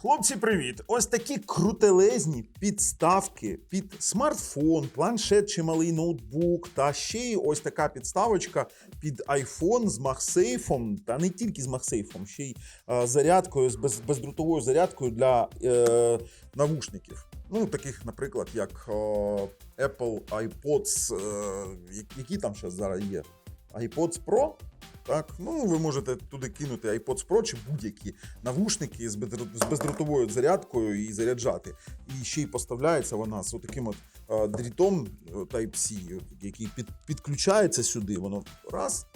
Хлопці, привіт! Ось такі крутелезні підставки під смартфон, планшет чи малий ноутбук, та ще й ось така підставочка під iPhone з MagSafe, та не тільки з MagSafe, ще й е, зарядкою з без, бездротовою зарядкою для е, навушників. Ну, таких, наприклад, як е, Apple iPods, е, які там зараз зараз є. iPods Pro. Так, ну ви можете туди кинути iPods Pro чи будь-які навушники з бездротовою зарядкою і заряджати. І ще й поставляється вона з таким от е, дрітом е, Type-C, який під, підключається сюди. Воно раз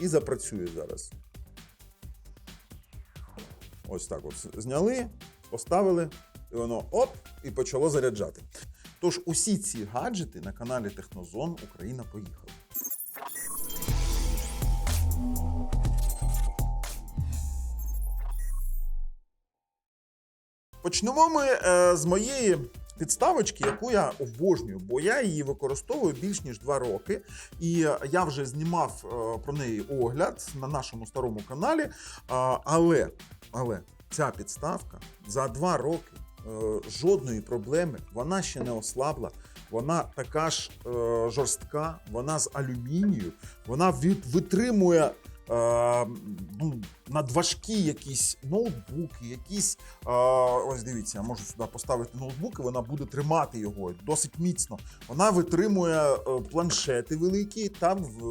і запрацює зараз. Ось так от зняли, поставили, і воно оп, і почало заряджати. Тож усі ці гаджети на каналі Технозон Україна поїхала. Почнемо ми е, з моєї підставочки, яку я обожнюю, бо я її використовую більш ніж два роки. І е, я вже знімав е, про неї огляд на нашому старому каналі. А, але, але ця підставка за два роки е, жодної проблеми, вона ще не ослабла. Вона така ж е, жорстка, вона з алюмінію, вона від, витримує е, ну, надважкі якісь ноутбуки, якісь. Е, ось дивіться, я можу сюди поставити ноутбук, і вона буде тримати його досить міцно. Вона витримує е, планшети великі та в,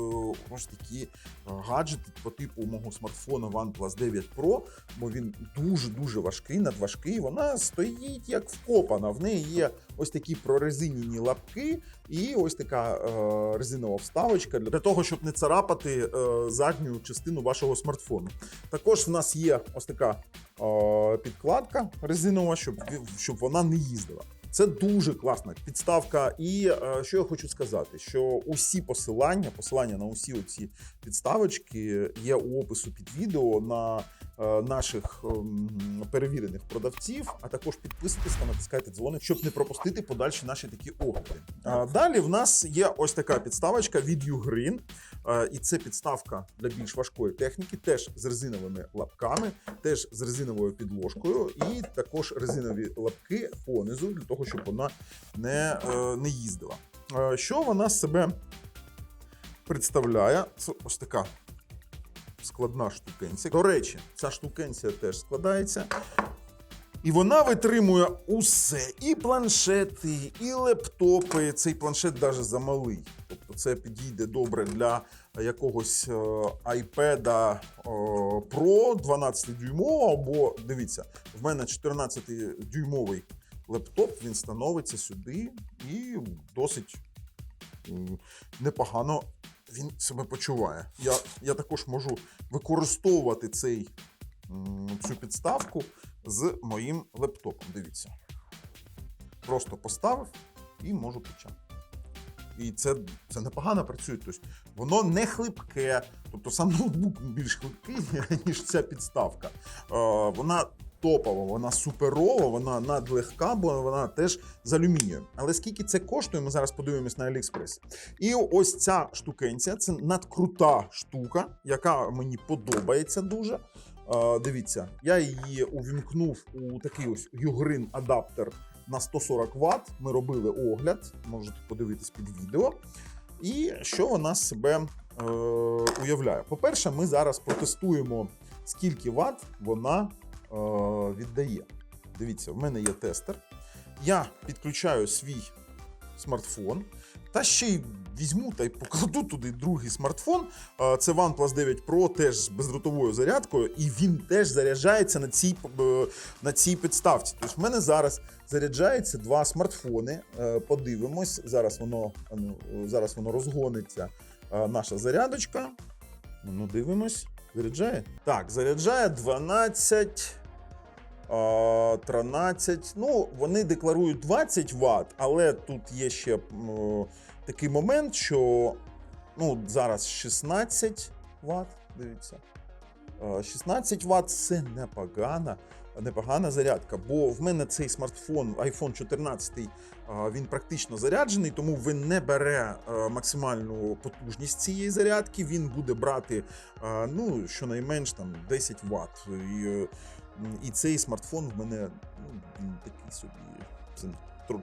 ось такі е, гаджети по типу мого смартфона OnePlus 9 Pro, бо він дуже-дуже важкий, надважкий. Вона стоїть як вкопана. В неї є ось такі прорезинені лапки і ось така е, резинова вставочка для того, щоб не царапати е, задню частину вашого смартфону. Також в нас є ось така е, підкладка резинова, щоб, щоб вона не їздила. Це дуже класна підставка. І е, що я хочу сказати, що усі посилання, посилання на усі оці підставочки є у опису під відео на наших ем, перевірених продавців. А також підписуйтесь та натискайте дзвоник, щоб не пропустити подальші наші такі огляди. Далі в нас є ось така підставочка від Ugreen. Е, І це підставка для більш важкої техніки, теж з резиновими лапками, теж з резиновою підложкою, і також резинові лапки понизу для того, щоб вона не, е, не їздила. Е, Що вона себе представляє? Це ось така складна штукенція. До речі, ця штукенція теж складається. І вона витримує усе: і планшети, і лептопи. Цей планшет навіть замалий. Тобто це підійде добре для якогось е, iPad е, Pro 12 дюймового, або дивіться, в мене 14-дюймовий лептоп, він становиться сюди і досить непогано він себе почуває. Я, я також можу використовувати цей, цю підставку з моїм лептопом. Дивіться. Просто поставив і можу почати. І це, це непогано працює. Тобто воно не хлипке, тобто сам ноутбук більш хлипкий, ніж ця підставка. Е, вона топова, вона суперова, вона надлегка, бо вона теж з алюмінію. Але скільки це коштує, ми зараз подивимось на AliExpress. І ось ця штукенція це надкрута штука, яка мені подобається дуже. Дивіться, я її увімкнув у такий ось Ugreen адаптер на 140 Вт. Ми робили огляд, можете подивитись під відео. І що вона себе е, уявляє? По-перше, ми зараз протестуємо, скільки Вт вона віддає. Дивіться, в мене є тестер. Я підключаю свій смартфон. Та ще й візьму та й покладу туди другий смартфон. Е, Це OnePlus 9 Pro теж з бездротовою зарядкою, і він теж заряджається на цій, е, на цій підставці. Тобто в мене зараз заряджається два смартфони. Е, Подивимось. Зараз воно, ну, зараз воно розгониться. е, Наша зарядочка. Ну, дивимось. Заряджає? Так, заряджає 12. А, 13. Ну, вони декларують 20 Вт, але тут є ще такий момент, що ну, зараз 16 Вт. Дивіться. Е, 16 Вт це непогана, непогана зарядка. Бо в мене цей смартфон iPhone 14 е, він практично заряджений, тому він не бере максимальну потужність цієї зарядки. Він буде брати ну, щонайменш там 10 Вт. І цей смартфон в мене ну, він такий собі.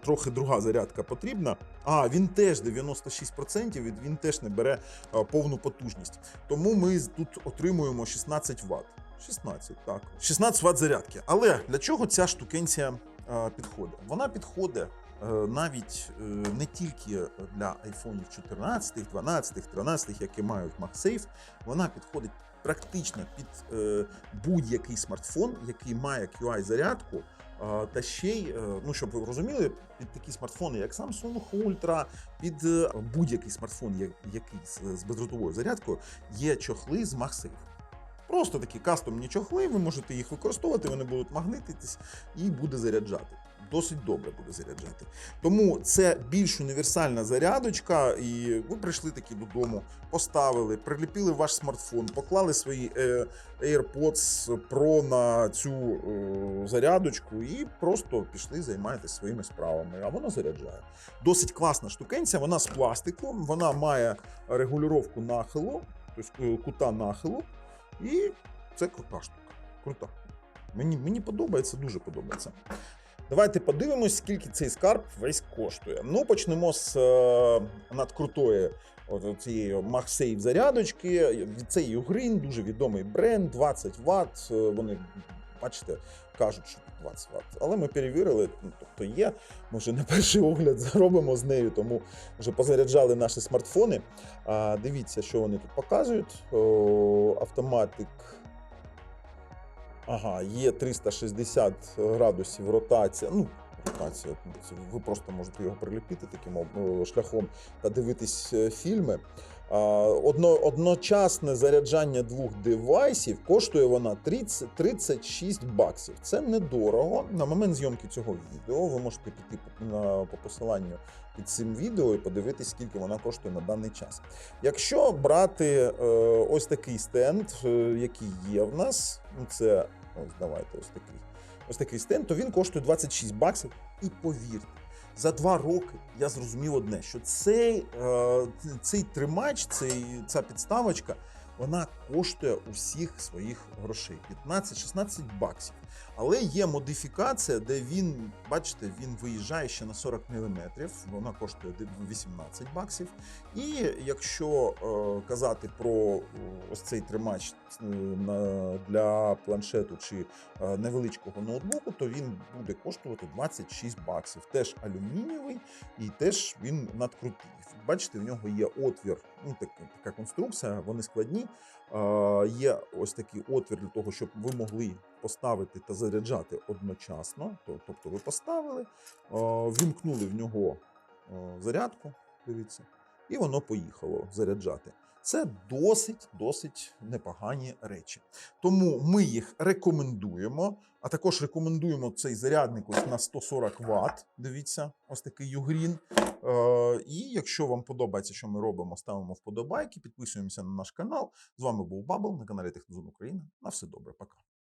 Трохи друга зарядка потрібна. А він теж 96%, і він теж не бере повну потужність. Тому ми тут отримуємо 16 Вт. 16, так. 16 Вт зарядки. Але для чого ця штукенція підходить? Вона підходить е, навіть е, не тільки для айфонів 14, 12, 13, які мають MagSafe, вона підходить практично під е, будь-який смартфон, який має QI-зарядку. е, Та ще й, е, ну щоб ви розуміли, під такі смартфони, як Samsung Ultra, під е, будь-який смартфон, я- який з, з бездротовою зарядкою, є чохли з MagSafe. Просто такі кастомні чохли, ви можете їх використовувати, вони будуть магнититись і буде заряджати. Досить добре буде заряджати. Тому це більш універсальна зарядочка, і ви прийшли такі додому, поставили, приліпили ваш смартфон, поклали свої е, AirPods Pro на цю е, зарядочку і просто пішли займаєтесь своїми справами. А воно заряджає. Досить класна штукенця, вона з пластику, вона має регулювання нахилу, тобто е, кута нахилу. І це крута штука. Крута. Мені, мені подобається, дуже подобається. Давайте подивимось, скільки цей скарб весь коштує. Ну, почнемо з е, надкрутої от цієї MagSafe зарядочки. Це Ugreen, дуже відомий бренд, 20 Вт. Е, Вони, бачите, кажуть, що 20 Вт. Але ми перевірили, ну, тобто є. Ми вже не перший огляд зробимо з нею, тому вже позаряджали наші смартфони. А, дивіться, що вони тут показують. О, автоматик. Ага, є 360 градусів ротація. Ну, ротація. Ви просто можете його приліпити таким об- шляхом та дивитись е, фільми. Одно, одночасне заряджання двох девайсів коштує вона 30, 36 баксів. Це недорого. На момент зйомки цього відео ви можете піти по, на, по посиланню під цим відео і подивитись, скільки вона коштує на даний час. Якщо брати е, ось такий стенд, е, який є в нас, ну це ось давайте ось такий. Ось такий стенд, то він коштує 26 баксів. І повірте, за два роки я зрозумів одне: що цей, е, цей тримач, цей, ця підставочка, вона коштує усіх своїх грошей 15-16 баксів. Але є модифікація, де він, бачите, він виїжджає ще на 40 мм, вона коштує 18 баксів. І якщо е, казати про е, ось цей тримач е, для планшету чи е, невеличкого ноутбуку, то він буде коштувати 26 баксів. Теж алюмінієвий і теж він надкрутий. Бачите, в нього є отвір, ну така, така конструкція, вони складні. Е, є ось такий отвір для того, щоб ви могли поставити та заряджати одночасно. Тобто ви поставили, вімкнули в нього зарядку, дивіться, і воно поїхало заряджати. Це досить досить непогані речі. Тому ми їх рекомендуємо. А також рекомендуємо цей зарядник ось на 140 Вт. Дивіться, ось такий югрін. Е, і якщо вам подобається, що ми робимо, ставимо вподобайки, підписуємося на наш канал. З вами був Бабл на каналі Технозон Україна. На все добре, пока.